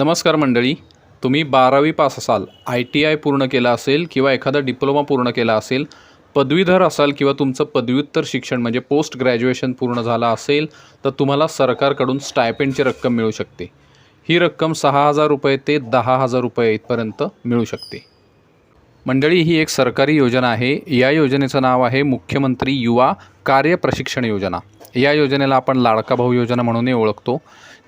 नमस्कार मंडळी. तुम्ही बारावी पास असाल आय टी आय पूर्ण केला असेल किंवा एखादा डिप्लोमा पूर्ण केला असेल पदवीधर असाल किंवा तुमचं पदव्युत्तर शिक्षण म्हणजे पोस्ट ग्रॅज्युएशन पूर्ण झालं असेल तर तुम्हाला सरकारकडून स्टायपेंडची रक्कम मिळू शकते. ही रक्कम सहा हजार रुपये ते दहा हजार रुपये इथपर्यंत मिळू शकते. मंडळी ही एक सरकारी योजना आहे. या योजनेचं नाव आहे मुख्यमंत्री युवा कार्य प्रशिक्षण योजना. या योजनेला आपण लाडका भाऊ योजना म्हणूनही ओळखतो.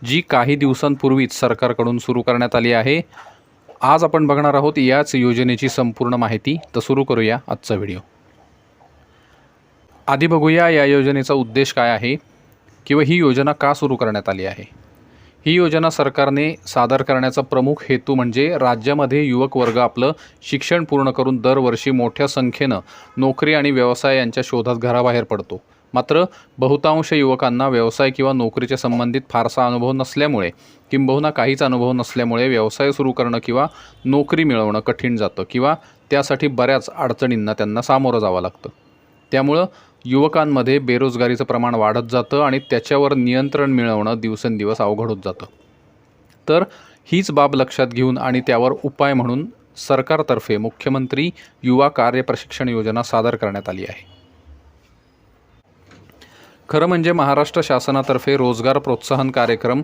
जी काही दिवसांपूर्वीच सरकारकडून सुरू करण्यात आली आहे. आज आपण बघणार आहोत याच योजनेची संपूर्ण माहिती. तर सुरू करूया आजचा व्हिडिओ. आधी बघूया या योजनेचा उद्देश काय आहे किंवा ही योजना का सुरू करण्यात आली आहे. ही योजना सरकारने सादर करण्याचा प्रमुख हेतू म्हणजे राज्यामध्ये युवक वर्ग आपलं शिक्षण पूर्ण करून दरवर्षी मोठ्या संख्येनं नोकरी आणि व्यवसाय यांच्या शोधात घराबाहेर पडतो. मात्र बहुतांश युवकांना व्यवसाय किंवा नोकरीच्या संबंधित फारसा अनुभव नसल्यामुळे किंबहुना काहीच अनुभव नसल्यामुळे व्यवसाय सुरू करणं किंवा नोकरी मिळवणं कठीण जातं किंवा त्यासाठी बऱ्याच अडचणींना त्यांना सामोरं जावं लागतं. त्यामुळं युवकांमध्ये बेरोजगारीचं प्रमाण वाढत जातं आणि त्याच्यावर नियंत्रण मिळवणं दिवसेंदिवस अवघड होत जातं. तर हीच बाब लक्षात घेऊन आणि त्यावर उपाय म्हणून सरकारतर्फे मुख्यमंत्री युवा कार्य प्रशिक्षण योजना सादर करण्यात आली आहे. खरं म्हणजे महाराष्ट्र शासनातर्फे रोजगार प्रोत्साहन कार्यक्रम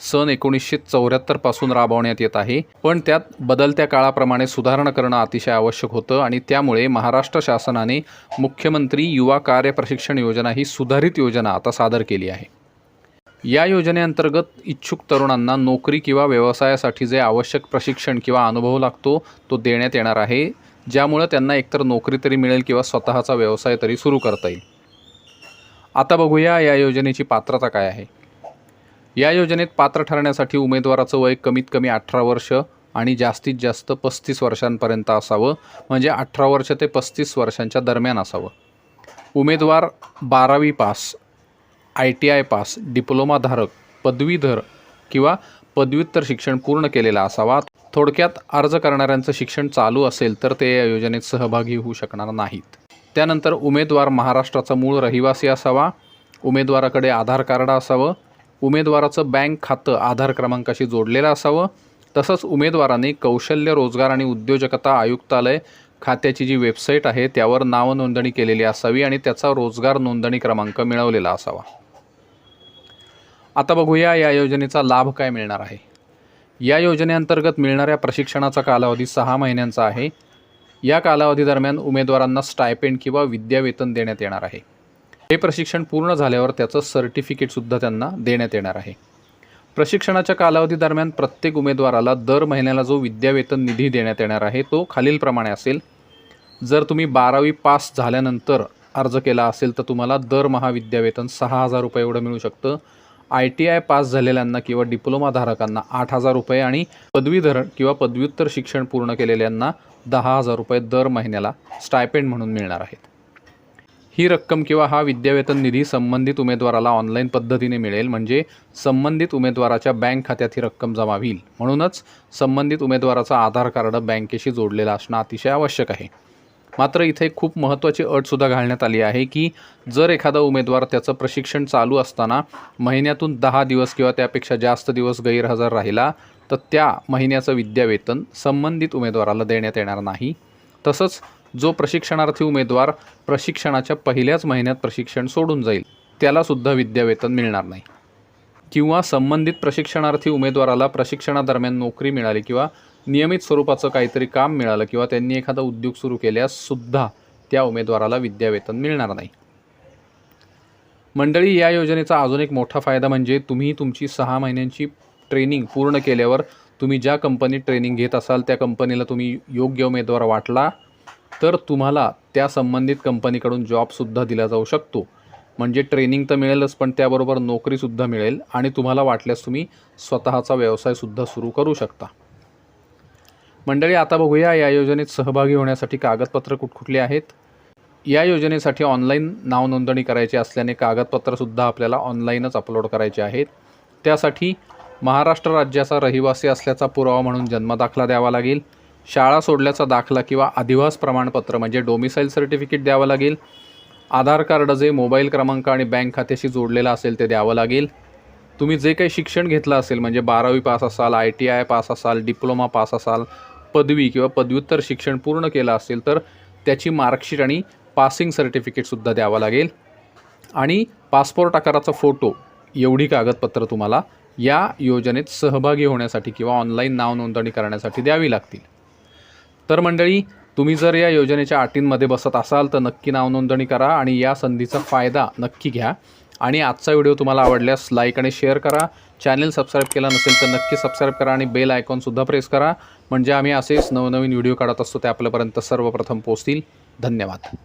सन एकोणीसशे चौऱ्याहत्तरपासून राबवण्यात येत आहे. पण त्यात बदलत्या काळाप्रमाणे सुधारणा करणं अतिशय आवश्यक होतं आणि त्यामुळे महाराष्ट्र शासनाने मुख्यमंत्री युवा कार्य प्रशिक्षण योजना ही सुधारित योजना आता सादर केली आहे. या योजनेअंतर्गत इच्छुक तरुणांना नोकरी किंवा व्यवसायासाठी जे आवश्यक प्रशिक्षण किंवा अनुभव लागतो तो देण्यात येणार आहे ज्यामुळं त्यांना एकतर नोकरी तरी मिळेल किंवा स्वतःचा व्यवसाय तरी सुरू करता येईल. आता बघूया या योजनेची पात्रता काय आहे. या योजनेत पात्र ठरण्यासाठी उमेदवाराचं वय कमीत कमी अठरा वर्ष आणि जास्तीत जास्त पस्तीस वर्षांपर्यंत असावं म्हणजे अठरा वर्ष ते पस्तीस वर्षांच्या दरम्यान असावं. उमेदवार बारावी pass I T I pass डिप्लोमाधारक पदवीधर किंवा पदव्युत्तर शिक्षण पूर्ण केलेला असावा. थोडक्यात अर्ज करणाऱ्यांचं शिक्षण चालू असेल तर ते या योजनेत सहभागी होऊ शकणार नाहीत. त्यानंतर उमेदवार महाराष्ट्राचा मूळ रहिवासी असावा उमेदवाराकडे आधार कार्ड असावं उमेदवाराचं बँक खातं आधार क्रमांकाशी जोडलेलं असावं तसंच उमेदवाराने कौशल्य रोजगार आणि उद्योजकता आयुक्तालय खात्याची जी वेबसाईट आहे त्यावर नावनोंदणी केलेली असावी आणि त्याचा रोजगार नोंदणी क्रमांक मिळवलेला असावा. आता बघूया या योजनेचा लाभ काय मिळणार आहे. या योजनेअंतर्गत मिळणाऱ्या प्रशिक्षणाचा कालावधी सहा महिन्यांचा आहे. या कालावधीदरम्यान उमेदवारांना स्टायपेंड किंवा विद्यावेतन देण्यात येणार आहे. हे प्रशिक्षण पूर्ण झाल्यावर त्याचं सर्टिफिकेटसुद्धा त्यांना देण्यात येणार आहे. प्रशिक्षणाच्या कालावधीदरम्यान प्रत्येक उमेदवाराला दर महिन्याला जो विद्यावेतन निधी देण्यात येणार आहे तो खालीलप्रमाणे असेल. जर तुम्ही बारावी पास झाल्यानंतर अर्ज केला असेल तर तुम्हाला दर विद्यावेतन सहा हजार रुपये एवढं मिळू शकतं. आय टी आय पास झालेल्यांना किंवा डिप्लोमाधारकांना आठ हजार रुपये आणि पदवीधरण किंवा पदव्युत्तर शिक्षण पूर्ण केलेल्यांना दहा हजार रुपये दर महिन्याला स्टायपेंड म्हणून मिळणार आहेत. ही रक्कम किंवा हा विद्यावेतन निधी संबंधित उमेदवाराला ऑनलाईन पद्धतीने मिळेल म्हणजे संबंधित उमेदवाराच्या बँक खात्यात ही रक्कम जमा होईल. म्हणूनच संबंधित उमेदवाराचा आधार कार्ड बँकेशी जोडलेला असणं अतिशय आवश्यक आहे. मात्र इथे खूप महत्त्वाची अटसुद्धा घालण्यात आली आहे की जर एखादा उमेदवार त्याचं प्रशिक्षण चालू असताना महिन्यातून दहा दिवस किंवा त्यापेक्षा जास्त दिवस गैरहजर राहिला तर त्या महिन्याचं विद्यावेतन संबंधित उमेदवाराला देण्यात येणार नाही. तसंच जो प्रशिक्षणार्थी उमेदवार प्रशिक्षणाच्या पहिल्याच महिन्यात प्रशिक्षण सोडून जाईल त्यालासुद्धा विद्यावेतन मिळणार नाही. किंवा संबंधित प्रशिक्षणार्थी उमेदवाराला प्रशिक्षणादरम्यान नोकरी मिळाली किंवा नियमित स्वरूपाचं काहीतरी काम मिळालं किंवा त्यांनी एखादा उद्योग सुरू केल्याससुद्धा त्या उमेदवाराला विद्यावेतन मिळणार नाही. मंडळी या योजनेचा अजून एक मोठा फायदा म्हणजे तुम्ही तुमची सहा महिन्यांची ट्रेनिंग पूर्ण केल्यावर तुम्ही ज्या कंपनीत ट्रेनिंग घेत असाल त्या कंपनीला तुम्ही योग्य उमेदवार वाटला तर तुम्हाला त्या संबंधित कंपनीकडून जॉबसुद्धा दिला जाऊ शकतो. म्हणजे ट्रेनिंग तर मिळेलच पण त्याबरोबर नोकरीसुद्धा मिळेल आणि तुम्हाला वाटल्यास तुम्ही स्वतःचा व्यवसायसुद्धा सुरू करू शकता. मंडळी आता बघूया या योजनेत सहभागी होण्यासाठी कागदपत्र कुठकुठली आहेत. या योजनेसाठी ऑनलाईन नाव नोंदणी करायची असल्याने कागदपत्रसुद्धा आपल्याला ऑनलाईनच अपलोड करायचे आहेत. त्यासाठी महाराष्ट्र राज्याचा रहिवासी असल्याचा पुरावा म्हणून जन्मदाखला द्यावा लागेल. शाळा सोडल्याचा दाखला किंवा अधिवास प्रमाणपत्र म्हणजे डोमिसाईल सर्टिफिकेट द्यावं लागेल. आधार कार्ड जे मोबाईल क्रमांक आणि बँक खात्याशी जोडलेलं असेल ते द्यावं लागेल. तुम्ही जे काही शिक्षण घेतलं असेल म्हणजे बारावी पास असाल आय टी आय पास असाल डिप्लोमा पास असाल पदवी किंवा पदव्युत्तर शिक्षण पूर्ण केलं असेल तर त्याची मार्कशीट आणि पासिंग सर्टिफिकेटसुद्धा द्यावं लागेल. आणि पासपोर्ट आकाराचा फोटो एवढी कागदपत्र तुम्हाला या योजनेत सहभागी होण्यासाठी किंवा ऑनलाईन नाव नोंदणी करण्यासाठी द्यावी लागतील. तर मंडळी तुम्ही जर या योजनेच्या अटींमध्ये बसत असाल तर नक्की नाव नोंदणी करा आणि या संधीचा फायदा नक्की घ्या. आणि आजचा व्हिडिओ तुम्हाला आवडल्यास लाईक आणि शेअर करा. चॅनल सबस्क्राईब केला नसेल तर नक्की सबस्क्राईब करा आणि बेल आयकॉनसुद्धा प्रेस करा. म्हणजे आम्ही असेच नवनवीन व्हिडिओ काढत असतो ते आपल्यापर्यंत सर्वप्रथम पोहोचतील. धन्यवाद.